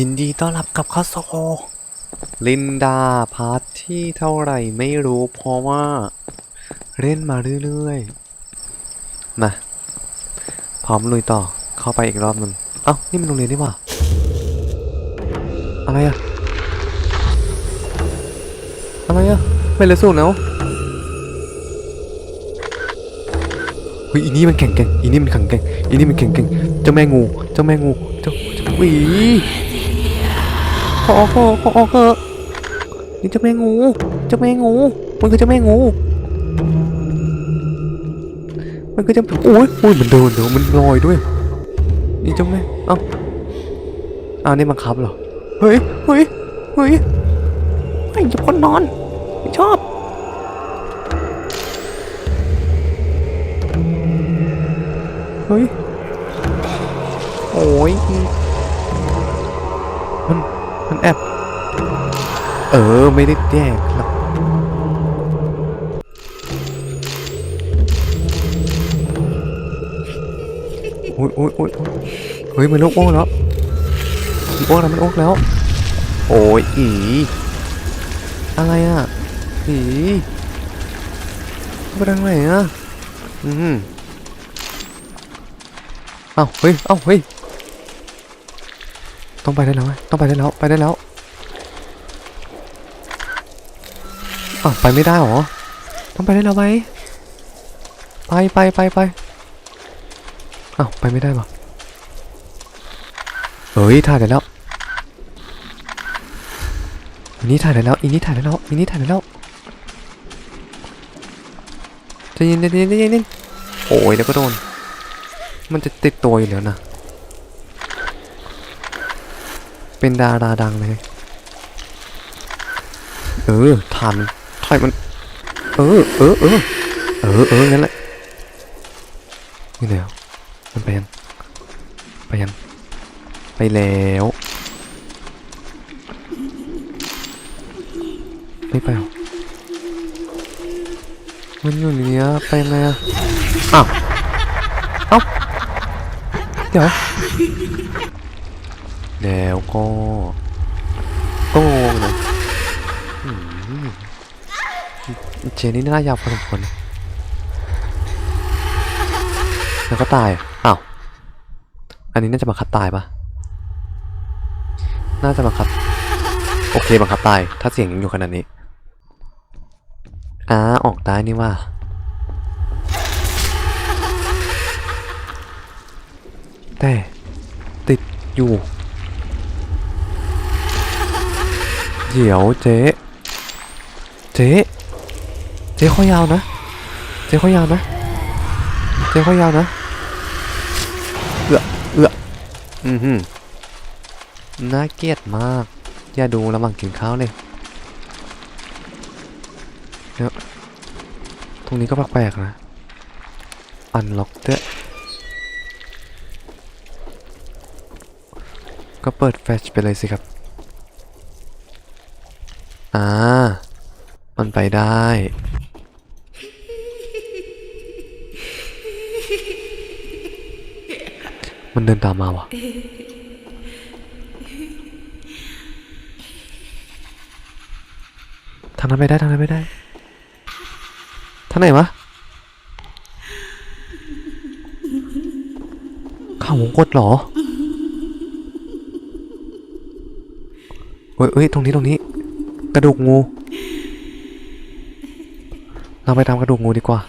ยินดีต้อนรับกับเข้าสู่ลินดาพาร์ทที่เท่าไหร่ไม่รู้เพราะว่า เล่นมาเรื่อยๆ มา พร้อมลุยต่อเข้าไปอีกรอบหนึ่งเอ้า นี่มันโรงเรียนนี่หว่า อะไรอะอะไรอะไม่เลยสู้แล้วเฮ้ยอีนี่มันแข่งเก่งอีนี่มันแข่งเก่งอีนี่มันแข่งเก่งเจ้าแม่งู เจ้าแม่งู เจ้าเจ้าวี ขอออกขอออกขอออกเถอะนี่จ้าแม่งูจ้าแม่งูมันคือจ้าแม่งูมันก็จะโอ้ยโอ้ยมันเดินเดี๋ยวมันลอยด้วย นี่จ้าแม่เอ้าอ้าวนี่บังคับเหรอเฮ้ยเฮ้ยเฮ้ยไอ้จะคนนอนไม่ชอบเฮ้ยโอ้ยมัน มันแอบ เออ ไม่ได้แยกหรอกโอ้ยโอ้ยโอ้ยโอ๊ยเฮ้ยมันลุกโอ้กแล้วมันโอ้กแล้วมันโอ้กแล้ว โอ้ยอีอะไรอะอีไปทางไหนอะ อืมเอ้าเฮ้ยเอ้าเฮ้ย ต้องไปได้แล้วไหมต้องไปได้แล้ว ไปได้แล้วอ้าวไปไม่ได้หรอ ต้องไปได้แล้วไหมไปไปไปไปอ้าวไปไม่ได้ปะเฮ้ยถ่ายได้แล้วอันนี้ถ่ายได้แล้วอันนี้ถ่ายได้แล้วอันนี้ถ่ายได้แล้วจะยินใจเย็นใจเย็นใจเย็นโอ้ยแล้วก็โดน มันจะติดตัวอยู่แล้วนะ เป็นดาราดังเลย เออถามมันถอยมัน เออ เออ เออ เออ เอองั้นแหละนี่แล้วมันไปยัง ไปยัง ไปแล้วไม่ไปหรอมันอยู่เนี้ยไปไหมอะอ้าวเอ้าเดี๋ยว แล้วก็ ก็งงนะเจนี่น่ายาวพอสมควรนแล้วก็ตายอ้าวอันนี้น่าจะบังคับตายปะน่าจะบังคับ โอเคบังคับตาย ถ้าเสียงยังอยู่ขนาดนี้อ่าออกได้นี่ว่าแต่ติดอยู่ เดี๋ยวเจ๊ เจ๊ เจ๊ข้อยาวนะ เจ๊ข้อยาวนะ เจ๊ข้อยาวนะ เอือเอืออือหือน่าเกลียดมาก อย่าดูระหว่างกินข้าวเลยเดี๋ยตรงนี้ก็แปลกๆนะ อันล็อกเด้อก็เปิดแฟชไปเลยสิครับ อ่า มันไปได้ มันเดินตามมาวะทางนั้นไม่ได้ทางนั้นไม่ได้ทางไหนวะข่าววงกดหรอเฮ้ยเฮ้ยตรงนี้ตรงนี้ กระดูกงู เราไปตามกระดูกงูดีกว่า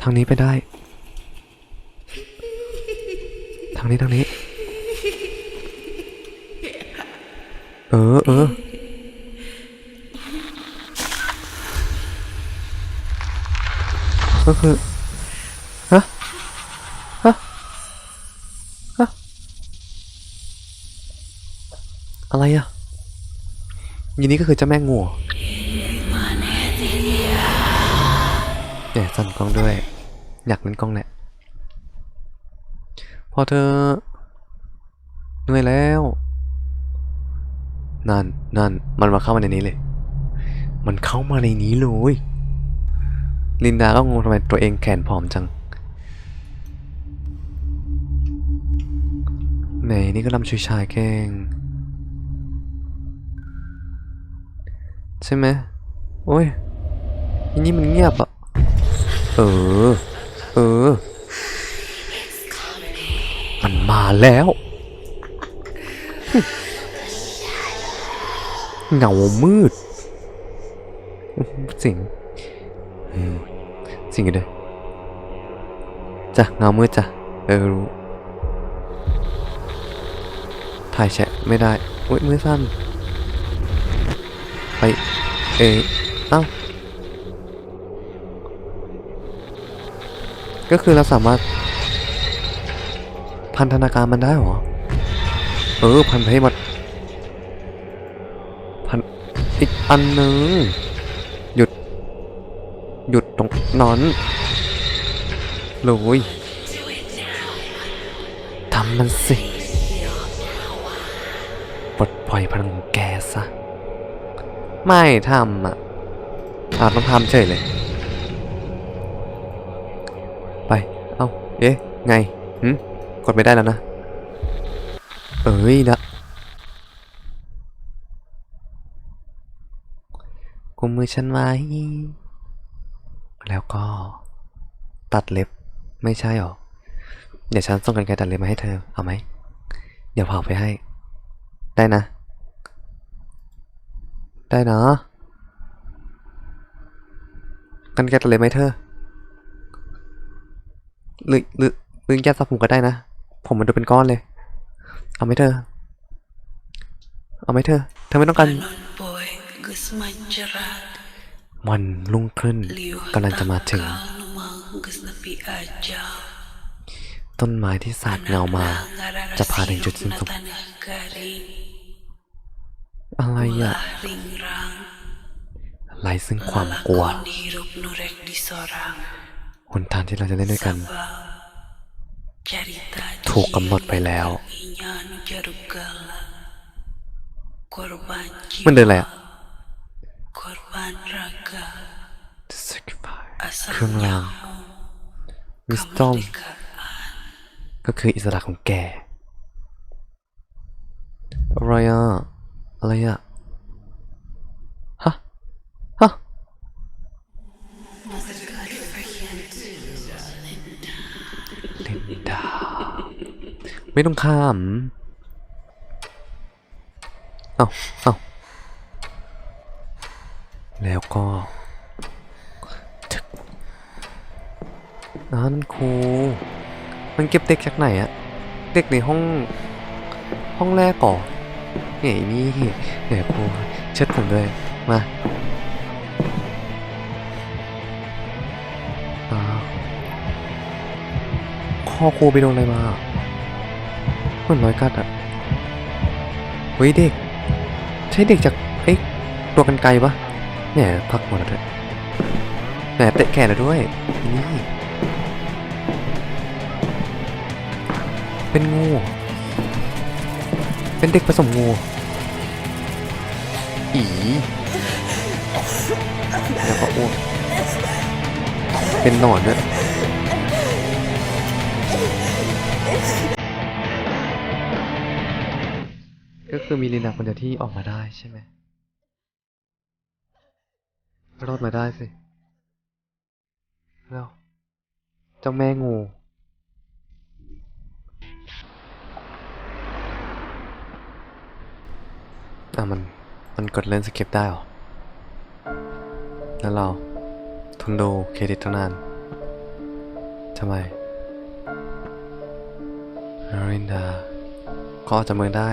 ทางนี้ไปได้ ทางนี้ทางนี้ เออเออก็คือฮะฮะฮะอะไรอะ ยีนี้ก็คือเจ้าแม่งูเนี่ยสั่นกล้องด้วย อยากเล่นกล้องแหละพอเธอเหนื่อยแล้ว นั่นนั่นมันมาเข้ามาในนี้เลย มันเข้ามาในนี้เลยลินดาก็งงทำไมตัวเองแขนผอมจังไหนนี่ก็ลำชุยชายเก่ง ใช่ไหมโอ้ยอันนี้มันเงียบอะเออ เออ มันมาแล้ว เงามืด สิงสิงกันเลยจ้ะเงามืดจ้ะเออรู้ ถ่ายแชะไม่ได้ อุ้ยมือสั้น ไป เอยเอ้า ก็คือเราสามารถ พันธนาการมันได้เหรอ เออ พันให้หมดพันอีกอันหนึ่งหยุด หยุดตรงนั้นเลยทำมันสิปลดปล่อยพลังของแกซะ ไม่ทำอะอาต้องทำเฉยเลย ไป เอ้า เอ๊ะ ไงหืมกดไม่ได้แล้วนะ เอ้ยนะกุมมือฉันไว้ แล้วก็ ตัดเล็บ ไม่ใช่หรอ เดี๋ยวฉันส่งกันไกรตัดเล็บมาให้เธอ เอาไหม เดี๋ยวเผาไปให้ ได้นะ ได้นะกันไกรตัดเล็บไหมเธอ หรือหรือหรือแกสระผมก็ได้นะ ผมมันดูเป็นก้อนเลย เอาไหมเธอ เอาไหมเธอ เธอไม่ต้องการ boy gus manjerat วันรุ่งขึ้น liu กำลังจะมาถึง numang gus nepi aja ต้นไม้ที่สาดเงามา จะพาถึงจุดสิ้นสุด tanah garing อะไรอะไรซึ่งความกลัวหนทางที่เราจะเล่นด้วยกัน ถูกกำหนดไปแล้ว มันเดินอะไรอะเครื่องรางวิสตอมก็คืออิสระของแกอะไรอะ อะไรอะฮะ ฮะ ลินดา ไม่ต้องข้าม เอาเอาแล้วก็ทึกอ่านั่นครูมันเก็บเด็กจากไหนอะ เด็กในห้อง ห้องแรกก่อน เนี่ยไอ้นี่เนี่ยครูเช็ดผมด้วยมาอ่าคอครูไปโดนอะไรมาเหมือนรอยกัดอะเฮ้ยเด็ก ใช่เด็กจากไอ้ตัวกันไกลปะเนี่ยพักหมดแล้วเถอะแหมเตะแขนแล้วด้วยนี่เป็นงู เป็นเด็กผสมงู อีแล้วก็อ้วกเป็นหนอนด้วยก็คือมีลินาคนเดียวที่ออกมาได้ใช่ไหมรอดมาได้สิแล้วเจ้าแม่งู อะมัน มันกดเล่นสคริปต์ได้เหรอ แล้วเราทนดูเครดิตตั้งนานทำไมนารินดา ก็ออกจากเมืองได้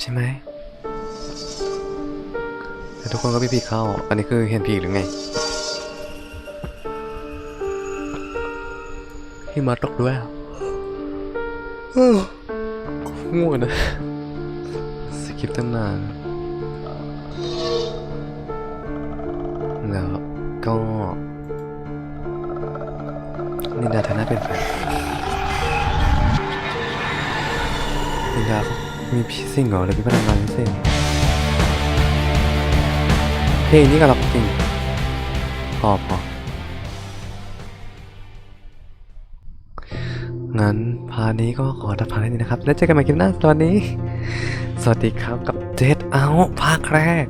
ใช่ไหม แต่ทุกคนก็มีผีเข้า อันนี้คือเห็นผีหรือไงหิมะตกด้วยอะเออง่วงนะ ลิปตั้งนานแล้วก็นินดาฐานะเป็นแฟนนินดามีพี่สิงเหรอหรือพี่พนักงานซิ่งเพลงนี่ก็รับจริงพอพองั้นพานี้ก็ขอตัดพาร์นี้นะครับ แล้วเจอกันใหม่คลิปหน้าตอนนี้ สวัสดีครับกับเจ็ดเอาภาคแรก